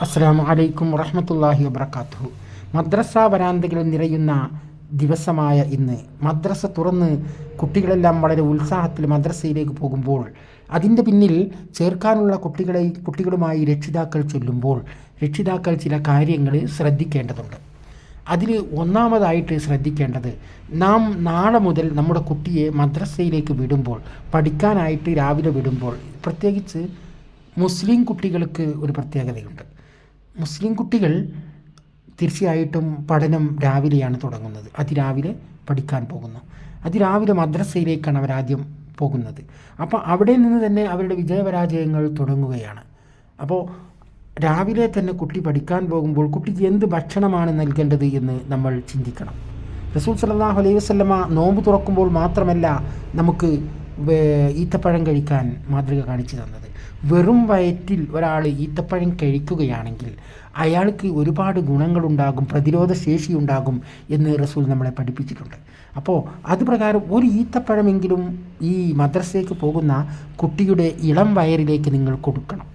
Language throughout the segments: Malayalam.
അസ്സാം വലൈക്കും വറഹമത്തല്ലാഹി വബർക്കാത്തു മദ്രസ വരാന്തകളിൽ നിറയുന്ന ദിവസമായ ഇന്ന് മദ്രസ തുറന്ന് കുട്ടികളെല്ലാം വളരെ ഉത്സാഹത്തിൽ മദ്രസയിലേക്ക് പോകുമ്പോൾ അതിന്റെ പിന്നിൽ ചേർക്കാനുള്ള കുട്ടികളെ കുട്ടികളുമായി രക്ഷിതാക്കൾ ചൊല്ലുമ്പോൾ രക്ഷിതാക്കൾ ചില കാര്യങ്ങൾ ശ്രദ്ധിക്കേണ്ടതുണ്ട്. അതിൽ ഒന്നാമതായിട്ട് ശ്രദ്ധിക്കേണ്ടത് നാം നാളെ മുതൽ നമ്മുടെ കുട്ടിയെ മദ്രസയിലേക്ക് വിടുമ്പോൾ പഠിക്കാനായിട്ട് രാവിലെ വിടുമ്പോൾ പ്രത്യേകിച്ച് മുസ്ലിം കുട്ടികൾക്ക് ഒരു പ്രത്യേകതയുണ്ട്. മുസ്ലിം കുട്ടികൾ തീർച്ചയായിട്ടും പഠനം രാവിലെയാണ് തുടങ്ങുന്നത്. അതിരാവിലെ പഠിക്കാൻ പോകുന്നു. അതിരാവിലെ മദ്രസയിലേക്കാണ് അവരാദ്യം പോകുന്നത്. അപ്പോൾ അവിടെ നിന്ന് തന്നെ അവരുടെ വിജയപരാജയങ്ങൾ തുടങ്ങുകയാണ്. അപ്പോൾ രാവിലെ തന്നെ കുട്ടി പഠിക്കാൻ പോകുമ്പോൾ കുട്ടിക്ക് എന്ത് ഭക്ഷണമാണ് നൽകേണ്ടത് എന്ന് നമ്മൾ ചിന്തിക്കണം. റസൂൽ സല്ലല്ലാഹു അലൈഹി വസല്ലമ നോമ്പ് തുറക്കുമ്പോൾ മാത്രമല്ല നമുക്ക് ഈത്തപ്പഴം കഴിക്കാൻ മാതൃക കാണിച്ചു തന്നത്. വെറും വയറ്റിൽ ഒരാൾ ഈത്തപ്പഴം കഴിക്കുകയാണെങ്കിൽ അയാൾക്ക് ഒരുപാട് ഗുണങ്ങളുണ്ടാകും പ്രതിരോധ ശേഷി ഉണ്ടാകും എന്ന് റസൂൽ നമ്മളെ പഠിപ്പിച്ചിട്ടുണ്ട്. അപ്പോൾ അത് പ്രകാരം ഒരു ഈത്തപ്പഴമെങ്കിലും ഈ മദ്രസയ്ക്ക് പോകുന്ന കുട്ടിയുടെ ഇളം വയറിലേക്ക് നിങ്ങൾ കൊടുക്കണം.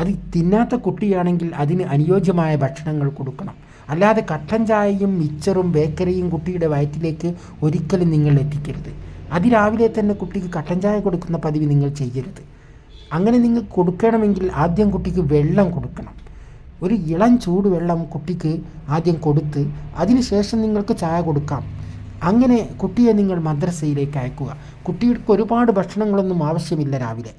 അത് തിന്നാത്ത കുട്ടിയാണെങ്കിൽ അതിന് അനുയോജ്യമായ ഭക്ഷണങ്ങൾ കൊടുക്കണം. അല്ലാതെ കട്ടൻ ചായയും മിച്ചറും ബേക്കറിയും കുട്ടിയുടെ വയറ്റിലേക്ക് ഒരിക്കലും നിങ്ങൾ എത്തിക്കരുത്. അതിരാവിലെ തന്നെ കുട്ടിക്ക് കട്ടൻ ചായ കൊടുക്കുന്ന പതിവ് നിങ്ങൾ ചെയ്യരുത്. അങ്ങനെ നിങ്ങൾ കൊടുക്കണമെങ്കിൽ ആദ്യം കുട്ടിക്ക് വെള്ളം കൊടുക്കണം. ഒരു ഇളം ചൂട് വെള്ളം കുട്ടിക്ക് ആദ്യം കൊടുത്ത് അതിനുശേഷം നിങ്ങൾക്ക് ചായ കൊടുക്കാം. അങ്ങനെ കുട്ടിയെ നിങ്ങൾ മദ്രസയിലേക്ക് അയക്കുക. കുട്ടികൾക്ക് ഒരുപാട് ഭക്ഷണങ്ങളൊന്നും ആവശ്യമില്ല രാവിലെ.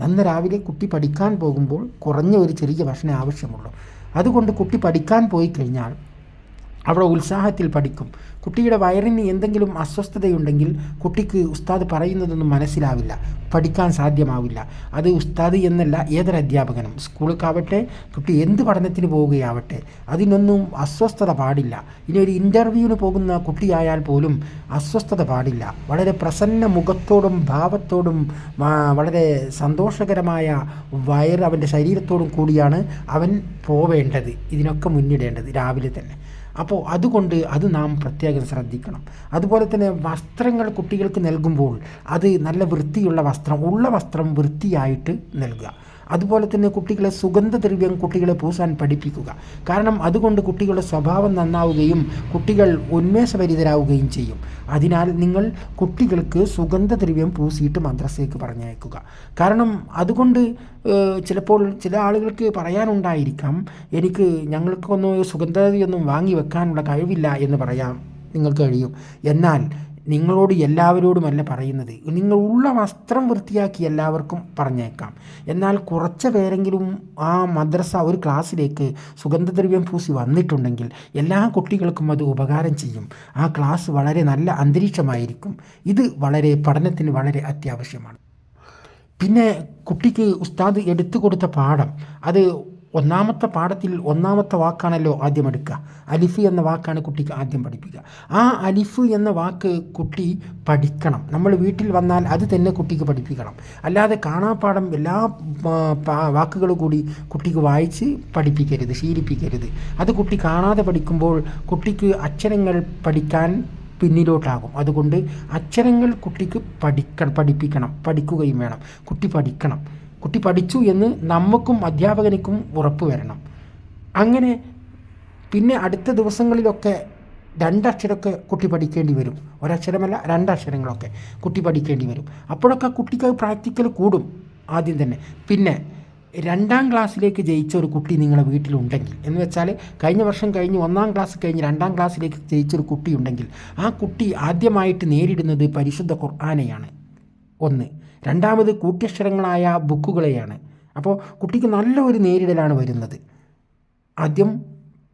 നന്ന് രാവിലെ കുട്ടി പഠിക്കാൻ പോകുമ്പോൾ കുറഞ്ഞ ഒരു ചെറിയ ഭക്ഷണം ആവശ്യമുള്ളൂ. അതുകൊണ്ട് കുട്ടി പഠിക്കാൻ പോയി കഴിഞ്ഞാൽ അവിടെ ഉത്സാഹത്തിൽ പഠിക്കും. കുട്ടിയുടെ വയറിന് എന്തെങ്കിലും അസ്വസ്ഥതയുണ്ടെങ്കിൽ കുട്ടിക്ക് ഉസ്താദ് പറയുന്നതൊന്നും മനസ്സിലാവില്ല. പഠിക്കാൻ സാധ്യമാവില്ല. അത് ഉസ്താദ് എന്നല്ല ഏതൊരു അധ്യാപകനും. സ്കൂളിലേക്കാവട്ടെ കുട്ടി എന്ത് പഠനത്തിന് പോവുകയാവട്ടെ അതിനൊന്നും അസ്വസ്ഥത പാടില്ല. ഇനി ഒരു ഇന്റർവ്യൂവിന് പോകുന്ന കുട്ടിയായാൽ പോലും അസ്വസ്ഥത പാടില്ല. വളരെ പ്രസന്ന മുഖത്തോടും ഭാവത്തോടും വളരെ സന്തോഷകരമായ വയർ അവന്റെ ശരീരത്തോടും കൂടിയാണ് അവൻ പോവേണ്ടത്. ഇതിനൊക്കെ മുന്നിടേണ്ടത് രാവിലെ തന്നെ. അപ്പോൾ അതുകൊണ്ട് അത് നാം പ്രത്യേകം ശ്രദ്ധിക്കണം. അതുപോലെ തന്നെ വസ്ത്രങ്ങൾ കുട്ടികൾക്ക് നൽകുമ്പോൾ അത് നല്ല വൃത്തിയുള്ള വസ്ത്രം ഉള്ള വസ്ത്രം വൃത്തിയായിട്ട് നൽകുക. അതുപോലെ തന്നെ കുട്ടികളെ സുഗന്ധദ്രവ്യം കുട്ടികളെ പൂസാൻ പഠിപ്പിക്കുക. കാരണം അതുകൊണ്ട് കുട്ടികളുടെ സ്വഭാവം നന്നാവുകയും കുട്ടികൾ ഉന്മേഷഭരിതരാവുകയും ചെയ്യും. അതിനാൽ നിങ്ങൾ കുട്ടികൾക്ക് സുഗന്ധദ്രവ്യം പൂസിയിട്ട് മദ്രസയ്ക്ക് പറഞ്ഞയക്കുക. കാരണം അതുകൊണ്ട് ചിലപ്പോൾ ചില ആളുകൾക്ക് പറയാനുണ്ടായിരിക്കാം എനിക്ക് ഞങ്ങൾക്കൊന്നും സുഗന്ധദ്രവ്യമൊന്നും വാങ്ങി വെക്കാനുള്ള കഴിവില്ല എന്ന് പറയാം നിങ്ങൾക്ക് കഴിയും. എന്നാൽ നിങ്ങളോട് എല്ലാവരോടുമല്ല പറയുന്നത്. നിങ്ങൾ ഉള്ള വസ്ത്രം വൃത്തിയാക്കി എല്ലാവർക്കും പറഞ്ഞേക്കാം. എന്നാൽ കുറച്ച് പേരെങ്കിലും ആ മദ്രസ ഒരു ക്ലാസ്സിലേക്ക് സുഗന്ധദ്രവ്യം പൂശി വന്നിട്ടുണ്ടെങ്കിൽ എല്ലാ കുട്ടികൾക്കും അത് ഉപകാരം ചെയ്യും. ആ ക്ലാസ് വളരെ നല്ല അന്തരീക്ഷമായിരിക്കും. ഇത് വളരെ പഠനത്തിന് വളരെ അത്യാവശ്യമാണ്. പിന്നെ കുട്ടിക്ക് ഉസ്താദ് എടുത്തു കൊടുത്ത പാഠം. അത് ഒന്നാമത്തെ പാഠത്തിൽ ഒന്നാമത്തെ വാക്കാണല്ലോ ആദ്യം എടുക്കുക. അലിഫ് എന്ന വാക്കാണ് കുട്ടിക്ക് ആദ്യം പഠിപ്പിക്കുക. ആ അലിഫ് എന്ന വാക്ക് കുട്ടി പഠിക്കണം. നമ്മൾ വീട്ടിൽ വന്നാൽ അത് തന്നെ കുട്ടിക്ക് പഠിപ്പിക്കണം. അല്ലാതെ കാണാപ്പാഠം എല്ലാ വാക്കുകൾ കൂടി കുട്ടിക്ക് വായിച്ച് പഠിപ്പിക്കരുത് ശീലിപ്പിക്കരുത്. അത് കുട്ടി കാണാതെ പഠിക്കുമ്പോൾ കുട്ടിക്ക് അക്ഷരങ്ങൾ പഠിക്കാൻ പിന്നിലോട്ടാകും. അതുകൊണ്ട് അക്ഷരങ്ങൾ കുട്ടിക്ക് പഠിക്കണം പഠിപ്പിക്കണം പഠിക്കുകയും വേണം. കുട്ടി പഠിക്കണം. കുട്ടി പഠിച്ചു എന്ന് നമുക്കും അധ്യാപകനിക്കും ഉറപ്പ് വരണം. അങ്ങനെ പിന്നെ അടുത്ത ദിവസങ്ങളിലൊക്കെ രണ്ടക്ഷരമൊക്കെ കുട്ടി പഠിക്കേണ്ടി വരും. ഒരക്ഷരമല്ല രണ്ടക്ഷരങ്ങളൊക്കെ കുട്ടി പഠിക്കേണ്ടി വരും. അപ്പോഴൊക്കെ കുട്ടിക്ക് പ്രാക്ടിക്കൽ കൂടും ആദ്യം തന്നെ. പിന്നെ രണ്ടാം ക്ലാസ്സിലേക്ക് ജയിച്ച ഒരു കുട്ടി നിങ്ങളുടെ വീട്ടിലുണ്ടെങ്കിൽ എന്ന് വെച്ചാൽ കഴിഞ്ഞ വർഷം കഴിഞ്ഞ് ഒന്നാം ക്ലാസ് കഴിഞ്ഞ് രണ്ടാം ക്ലാസ്സിലേക്ക് ജയിച്ചൊരു കുട്ടിയുണ്ടെങ്കിൽ ആ കുട്ടി ആദ്യമായിട്ട് നേരിടുന്നത് പരിശുദ്ധ ഖുർആാനെയാണ്. ഒന്ന്. രണ്ടാമത് കൂട്ടിയക്ഷരങ്ങളായ ബുക്കുകളെയാണ്. അപ്പോൾ കുട്ടിക്ക് നല്ല ഒരു നേരിടലാണ് വരുന്നത്. ആദ്യം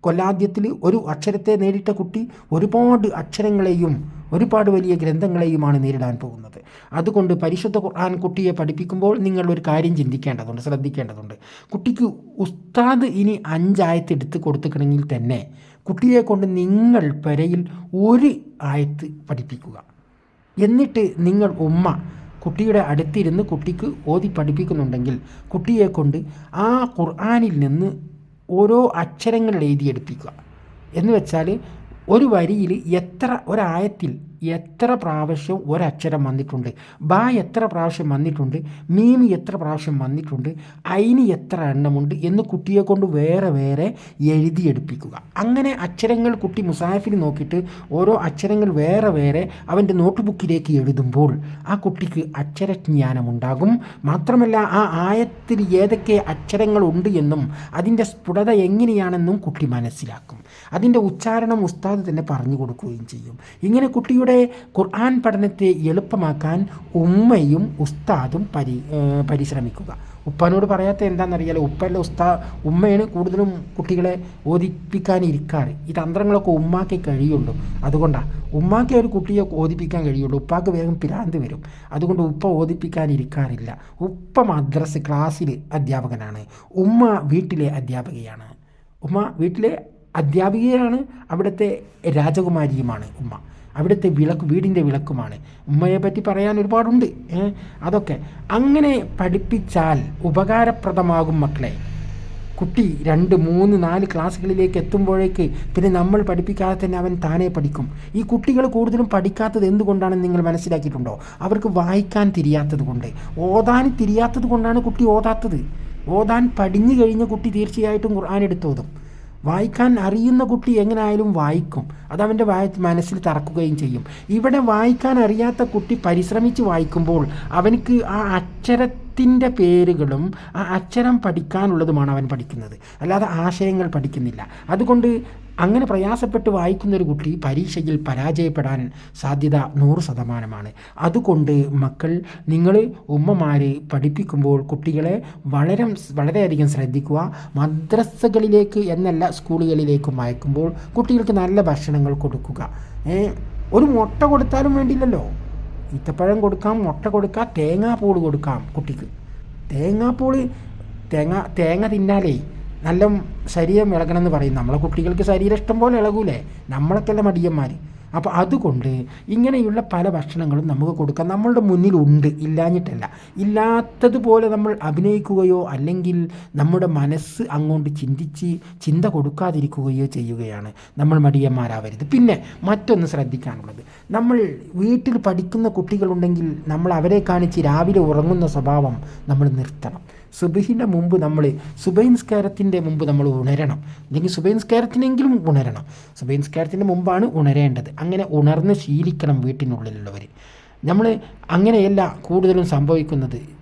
കൊല്ലാദ്യത്തിൽ ഒരു അക്ഷരത്തെ നേരിട്ട കുട്ടി ഒരുപാട് അക്ഷരങ്ങളെയും ഒരുപാട് വലിയ ഗ്രന്ഥങ്ങളെയുമാണ് നേരിടാൻ പോകുന്നത്. അതുകൊണ്ട് പരിശുദ്ധ ഖുർആൻ കുട്ടിയെ പഠിപ്പിക്കുമ്പോൾ നിങ്ങൾ ഒരു കാര്യം ചിന്തിക്കേണ്ടതുണ്ട് ശ്രദ്ധിക്കേണ്ടതുണ്ട്. കുട്ടിക്ക് ഉസ്താദ് ഇനി അഞ്ചായത്ത് എടുത്ത് കൊടുത്തിക്കണമെങ്കിൽ തന്നെ കുട്ടിയെ കൊണ്ട് നിങ്ങൾ പെരയിൽ ഒരു ആയത്ത് പഠിപ്പിക്കുക. എന്നിട്ട് നിങ്ങൾ ഉമ്മ കുട്ടിയുടെ അടുത്തിരുന്ന് കുട്ടിക്ക് ഓതി പഠിപ്പിക്കുന്നുണ്ടെങ്കിൽ കുട്ടിയെ കൊണ്ട് ആ ഖുർആാനിൽ നിന്ന് ഓരോ അക്ഷരങ്ങൾ എഴുതിയെടുപ്പിക്കുക. എന്ന് വെച്ചാൽ ഒരു വരിയിൽ എത്ര ഒരായത്തിൽ എത്ര പ്രാവശ്യം ഒരക്ഷരം വന്നിട്ടുണ്ട് ബാ എത്ര പ്രാവശ്യം വന്നിട്ടുണ്ട് മീമി എത്ര പ്രാവശ്യം വന്നിട്ടുണ്ട് ഐനി എത്ര എണ്ണമുണ്ട് എന്ന് കുട്ടിയെ കൊണ്ട് വേറെ വേറെ എഴുതിയെടുപ്പിക്കുക അങ്ങനെ അക്ഷരങ്ങൾ കുട്ടി മുസാഫിൽ നോക്കിയിട്ട് ഓരോ അക്ഷരങ്ങൾ വേറെ വേറെ അവന്റെ നോട്ട് ബുക്കിലേക്ക് എഴുതുമ്പോൾ ആ കുട്ടിക്ക് അക്ഷരജ്ഞാനമുണ്ടാകും. മാത്രമല്ല ആ ആയത്തിൽ ഏതൊക്കെ അക്ഷരങ്ങളുണ്ട് എന്നും അതിന്റെ സ്ഫുടത എങ്ങനെയാണെന്നും കുട്ടി മനസ്സിലാക്കും. അതിന്റെ ഉച്ചാരണം ഉസ്താദ് തന്നെ പറഞ്ഞു കൊടുക്കുകയും ചെയ്യും. ഇങ്ങനെ കുട്ടിയുടെ ഖുർആൻ പഠനത്തെ എളുപ്പമാക്കാൻ ഉമ്മയും ഉസ്താദും പരി പരിശ്രമിക്കുക. ഉപ്പാനോട് പറയാത്ത എന്താണെന്നറിയാലോ? ഉപ്പല്ല ഉസ്താ ഉമ്മയാണ് കൂടുതലും കുട്ടികളെ ഓദിപ്പിക്കാൻ ഇരിക്കാറ്. ഈ തന്ത്രങ്ങളൊക്കെ ഉമ്മാക്കേ കഴിയുള്ളൂ. അതുകൊണ്ടാണ് ഉമ്മാക്കേ ഒരു കുട്ടിയെ ഓദിപ്പിക്കാൻ കഴിയുള്ളൂ. ഉപ്പാക്ക് വേഗം പിരാന്ത് വരും. അതുകൊണ്ട് ഉപ്പ ഓദിപ്പിക്കാൻ ഇരിക്കാറില്ല. ഉപ്പ മദ്രസ് ക്ലാസ്സിൽ അധ്യാപകനാണ്. ഉമ്മ വീട്ടിലെ അധ്യാപകയാണ്. ഉമ്മ വീട്ടിലെ അധ്യാപികയാണ് അവിടുത്തെ രാജകുമാരിയുമാണ് ഉമ്മ. അവിടുത്തെ വിളക്ക് വീടിന്റെ വിളക്കുമാണ്. ഉമ്മയെ പറ്റി പറയാൻ ഒരുപാടുണ്ട് അതൊക്കെ. അങ്ങനെ പഠിപ്പിച്ചാൽ ഉപകാരപ്രദമാകും മക്കളെ. കുട്ടി രണ്ട് മൂന്ന് നാല് ക്ലാസ്സുകളിലേക്ക് എത്തുമ്പോഴേക്ക് പിന്നെ നമ്മൾ പഠിപ്പിക്കാതെ തന്നെ അവൻ താനേ പഠിക്കും. ഈ കുട്ടികൾ കൂടുതലും പഠിക്കാത്തത് എന്തുകൊണ്ടാണെന്ന് നിങ്ങൾ മനസ്സിലാക്കിയിട്ടുണ്ടോ? അവർക്ക് വായിക്കാൻ തിരിയാത്തത് കൊണ്ട്. ഓതാൻ തിരിയാത്തത് കൊണ്ടാണ് കുട്ടി ഓതാത്തത്. ഓതാൻ പഠിഞ്ഞു കഴിഞ്ഞ കുട്ടി തീർച്ചയായിട്ടും ഖുർആൻ എടുത്തോതും. വായിക്കാൻ അറിയുന്ന കുട്ടി എങ്ങനെയായാലും വായിക്കും. അതവന്റെ വായ മനസ്സിൽ തറക്കുകയും ചെയ്യും. ഇവിടെ വായിക്കാൻ അറിയാത്ത കുട്ടി പരിശ്രമിച്ച് വായിക്കുമ്പോൾ അവനക്ക് ആ അക്ഷരത്തിന്റെ പേരുകളും ആ അക്ഷരം പഠിക്കാനുള്ളതുമാണ് അവൻ പഠിക്കുന്നത്. അല്ലാതെ ആശയങ്ങൾ പഠിക്കുന്നില്ല. അതുകൊണ്ട് അങ്ങനെ പ്രയാസപ്പെട്ട് വായിക്കുന്ന ഒരു കുട്ടി പരീക്ഷയിൽ പരാജയപ്പെടാൻ സാധ്യത നൂറ് ശതമാനമാണ്. അതുകൊണ്ട് മക്കൾ നിങ്ങൾ ഉമ്മമാർ പഠിപ്പിക്കുമ്പോൾ കുട്ടികളെ വളരെ വളരെയധികം ശ്രദ്ധിക്കുക. മദ്രസകളിലേക്ക് എന്നല്ല സ്കൂളുകളിലേക്കും അയക്കുമ്പോൾ കുട്ടികൾക്ക് നല്ല ഭക്ഷണങ്ങൾ കൊടുക്കുക. ഒരു മുട്ട കൊടുത്താലും വേണ്ടിയില്ലല്ലോ. ഈത്തപ്പഴം കൊടുക്കാം മുട്ട കൊടുക്കാം തേങ്ങാപ്പൂൾ കൊടുക്കാം കുട്ടിക്ക്. തേങ്ങാപ്പൂൾ തേങ്ങ തേങ്ങ തിന്നാലേ നല്ല ശരീരം ഇളകണമെന്ന് പറയും നമ്മളെ കുട്ടികൾക്ക് ശരീരം ഇഷ്ടം പോലെ ഇളകൂലേ? നമ്മളൊക്കെയല്ല മടിയന്മാർ അപ്പോൾ അതുകൊണ്ട് ഇങ്ങനെയുള്ള പല ഭക്ഷണങ്ങളും നമുക്ക് കൊടുക്കാം. നമ്മളുടെ മുന്നിലുണ്ട്. ഇല്ലാഞ്ഞിട്ടല്ല. ഇല്ലാത്തതുപോലെ നമ്മൾ അഭിനയിക്കുകയോ അല്ലെങ്കിൽ നമ്മുടെ മനസ്സ് അങ്ങോട്ട് ചിന്തിച്ച് ചിന്ത കൊടുക്കാതിരിക്കുകയോ ചെയ്യുകയാണ് നമ്മൾ മടിയന്മാരാവരുത്. പിന്നെ മറ്റൊന്ന് ശ്രദ്ധിക്കാനുള്ളത്. നമ്മൾ വീട്ടിൽ പഠിക്കുന്ന കുട്ടികളുണ്ടെങ്കിൽ നമ്മൾ അവരെ കാണിച്ച് രാവിലെ ഉറങ്ങുന്ന സ്വഭാവം നമ്മൾ നിർത്തണം. സുബഹിന്റെ മുമ്പ് നമ്മൾ സുബൈൻസ്കാരത്തിന്റെ മുമ്പ് നമ്മൾ ഉണരണം. അല്ലെങ്കിൽ സുബൈൻസ്കാരത്തിനെങ്കിലും ഉണരണം. സുബൈൻസ്കാരത്തിന്റെ മുമ്പാണ് ഉണരേണ്ടത്. അങ്ങനെ ഉണർന്ന് ശീലിക്കണം വീട്ടിനുള്ളിലുള്ളവർ നമ്മൾ അങ്ങനെയല്ല കൂടുതലും സംഭവിക്കുന്നത്.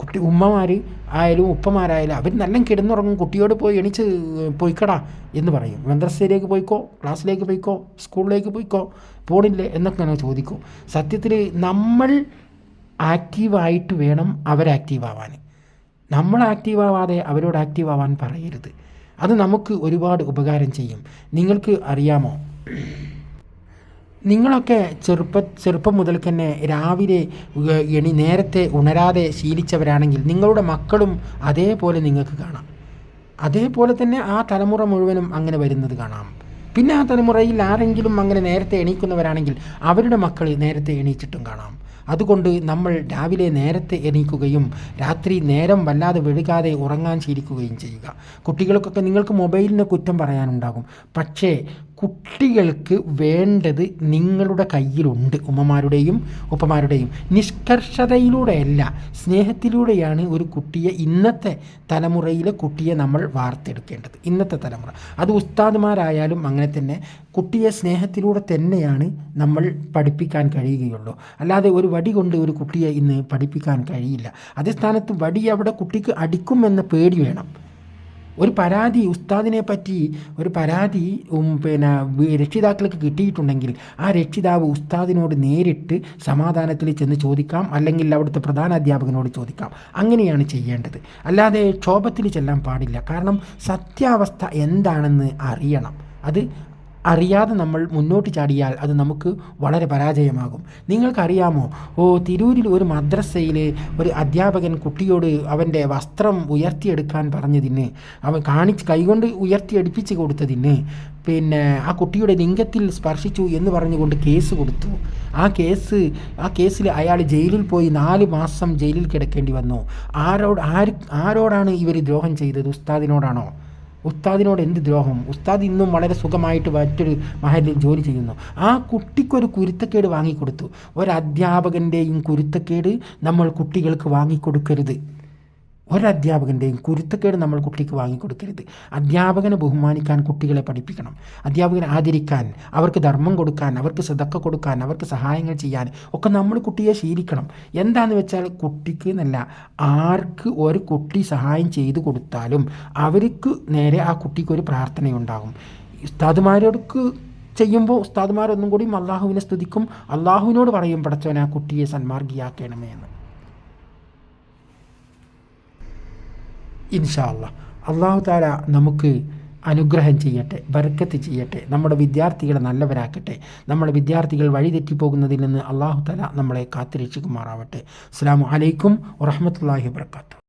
കുട്ടി ഉമ്മമാർ ആയാലും ഉപ്പമാരായാലും അവർ നല്ല കിടന്നുറങ്ങും. കുട്ടിയോട് പോയി എണീച്ച് പോയിക്കടാ എന്ന് പറയും. മദ്രസയിലേക്ക് പോയിക്കോ ക്ലാസ്സിലേക്ക് പോയിക്കോ സ്കൂളിലേക്ക് പോയിക്കോ പോണില്ലേ എന്നൊക്കെ ഞങ്ങൾ ചോദിക്കും. സത്യത്തിൽ നമ്മൾ ആക്റ്റീവായിട്ട് വേണം അവർ ആക്റ്റീവ് ആവാൻ നമ്മൾ ആക്റ്റീവ് ആവാതെ അവരോട് ആക്റ്റീവ് ആവാൻ പറയരുത്. അത് നമുക്ക് ഒരുപാട് ഉപകാരം ചെയ്യും. നിങ്ങൾക്ക് അറിയാമോ? നിങ്ങളൊക്കെ ചെറുപ്പ ചെറുപ്പം മുതൽ തന്നെ രാവിലെ എണി നേരത്തെ ഉണരാതെ ശീലിച്ചവരാണെങ്കിൽ നിങ്ങളുടെ മക്കളും അതേപോലെ നിങ്ങൾക്ക് കാണാം. അതേപോലെ തന്നെ ആ തലമുറ മുഴുവനും അങ്ങനെ വരുന്നത് കാണാം. പിന്നെ ആ തലമുറയിൽ ആരെങ്കിലും അങ്ങനെ നേരത്തെ എണീക്കുന്നവരാണെങ്കിൽ അവരുടെ മക്കൾ നേരത്തെ എണീച്ചിട്ടും കാണാം. അതുകൊണ്ട് നമ്മൾ രാവിലെ നേരത്തെ എണീക്കുകയും രാത്രി നേരം വല്ലാതെ വെഴുകാതെ ഉറങ്ങാൻ ശീലിക്കുകയും ചെയ്യുക. കുട്ടികൾക്കൊക്കെ നിങ്ങൾക്ക് മൊബൈലിന് കുറ്റം പറയാനുണ്ടാകും. പക്ഷേ കുട്ടികൾക്ക് വേണ്ടത് നിങ്ങളുടെ കയ്യിലുണ്ട് ഉമ്മമാരുടെയും ഉപ്പമാരുടെയും. നിഷ്കർഷതയിലൂടെയല്ല സ്നേഹത്തിലൂടെയാണ് ഒരു കുട്ടിയെ ഇന്നത്തെ തലമുറയിലെ കുട്ടിയെ നമ്മൾ വാർത്തെടുക്കേണ്ടത്. ഇന്നത്തെ തലമുറ. അത് ഉസ്താദുമാരായാലും അങ്ങനെ തന്നെ കുട്ടിയെ സ്നേഹത്തിലൂടെ തന്നെയാണ് നമ്മൾ പഠിപ്പിക്കാൻ കഴിയുകയുള്ളൂ. അല്ലാതെ ഒരു വടി കൊണ്ട് ഒരു കുട്ടിയെ ഇന്ന് പഠിപ്പിക്കാൻ കഴിയില്ല. അതേ സ്ഥാനത്ത് വടി അവിടെ കുട്ടിക്ക് അടിക്കുമെന്ന പേടി വേണം. ഒരു പരാതി ഉസ്താദിനെ പറ്റി ഒരു പരാതി പിന്നെ രക്ഷിതാക്കൾക്ക് കിട്ടിയിട്ടുണ്ടെങ്കിൽ ആ രക്ഷിതാവ് ഉസ്താദിനോട് നേരിട്ട് സമാധാനത്തിൽ ചെന്ന് ചോദിക്കാം അല്ലെങ്കിൽ അവിടുത്തെ പ്രധാന അധ്യാപകനോട് ചോദിക്കാം. അങ്ങനെയാണ് ചെയ്യേണ്ടത്. അല്ലാതെ ക്ഷോഭത്തിൽ ചെല്ലാൻ പാടില്ല. കാരണം സത്യാവസ്ഥ എന്താണെന്ന് അറിയണം. അത് അറിയാതെ നമ്മൾ മുന്നോട്ട് ചാടിയാൽ അത് നമുക്ക് വളരെ പരാജയമാകും. നിങ്ങൾക്കറിയാമോ? ഓ തിരൂരിൽ ഒരു മദ്രസയിൽ ഒരു അധ്യാപകൻ കുട്ടിയോട് അവന്റെ വസ്ത്രം ഉയർത്തിയെടുക്കാൻ പറഞ്ഞതിന് അവൻ കാണിച്ച് കൈകൊണ്ട് ഉയർത്തിയടിപ്പിച്ച് കൊടുത്തതിന് പിന്നെ ആ കുട്ടിയുടെ ലിംഗത്തിൽ സ്പർശിച്ചു എന്ന് പറഞ്ഞുകൊണ്ട് കേസ് കൊടുത്തു. ആ കേസ് ആ കേസിൽ അയാൾ ജയിലിൽ പോയി നാല് മാസം ജയിലിൽ കിടക്കേണ്ടി വന്നു. ആരോട് ആര് ആരോടാണ് ഇവർ ദ്രോഹം ചെയ്തത്? ഉസ്താദിനോടാണോ? ഉസ്താദിനോട് എന്ത് ദ്രോഹം? ഉസ്താദ് ഇന്നും വളരെ സുഖമായിട്ട് മറ്റൊരു മഹലിൽ ജോലി ചെയ്യുന്നു. ആ കുട്ടിക്കൊരു കുരുത്തക്കേട് വാങ്ങിക്കൊടുത്തു. ഒരു അധ്യാപകന്റെയും കുരുത്തക്കേട് നമ്മൾ കുട്ടികൾക്ക് വാങ്ങിക്കൊടുക്കരുത്. ഒരധ്യാപകന്റെയും കുരുത്തക്കേട് നമ്മൾ കുട്ടിക്ക് വാങ്ങിക്കൊടുക്കരുത്. അധ്യാപകനെ ബഹുമാനിക്കാൻ കുട്ടികളെ പഠിപ്പിക്കണം. അധ്യാപകനെ ആദരിക്കാൻ അവർക്ക് ധർമ്മം കൊടുക്കാൻ അവർക്ക് ശ്രദ്ധക്ക കൊടുക്കാൻ അവർക്ക് സഹായങ്ങൾ ചെയ്യാൻ ഒക്കെ നമ്മൾ കുട്ടിയെ ശീലിക്കണം. എന്താണെന്ന് വെച്ചാൽ കുട്ടിക്ക് എന്നല്ല ആർക്ക് ഒരു കുട്ടി സഹായം ചെയ്തു കൊടുത്താലും അവർക്ക് നേരെ ആ കുട്ടിക്ക് ഒരു പ്രാർത്ഥനയുണ്ടാകും. ഉസ്താദുമാരോടക്ക് ചെയ്യുമ്പോൾ ഉസ്താദുമാരൊന്നും കൂടിയും അള്ളാഹുവിനെ സ്തുതിക്കും. അള്ളാഹുവിനോട് പറയും പടച്ചവനെ ആ കുട്ടിയെ സന്മാർഗിയാക്കണമേ എന്ന്. ഇൻഷാ അല്ലാ അള്ളാഹു താല നമുക്ക് അനുഗ്രഹം ചെയ്യട്ടെ ബർക്കത്ത് ചെയ്യട്ടെ നമ്മുടെ വിദ്യാർത്ഥികളെ നല്ലവരാക്കട്ടെ നമ്മുടെ വിദ്യാർത്ഥികൾ വഴിതെറ്റിപ്പോകുന്നതിൽ നിന്ന് അള്ളാഹു താല നമ്മളെ കാത്തുരക്ഷിക്കുമാറാവട്ടെ. അസ്സാം വലൈക്കും വറഹമത്തല്ലാഹി വർക്കാത്തു